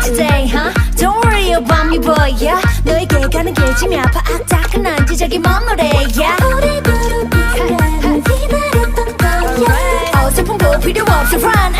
not today, huh? Don't worry about me, boy, yeah. 너에게 가는 길짐이 아파 악착한난 지적이 먼 노래, yeah. 오래도록 기다렸던 거야. 어설픈 거 필요 없어, run.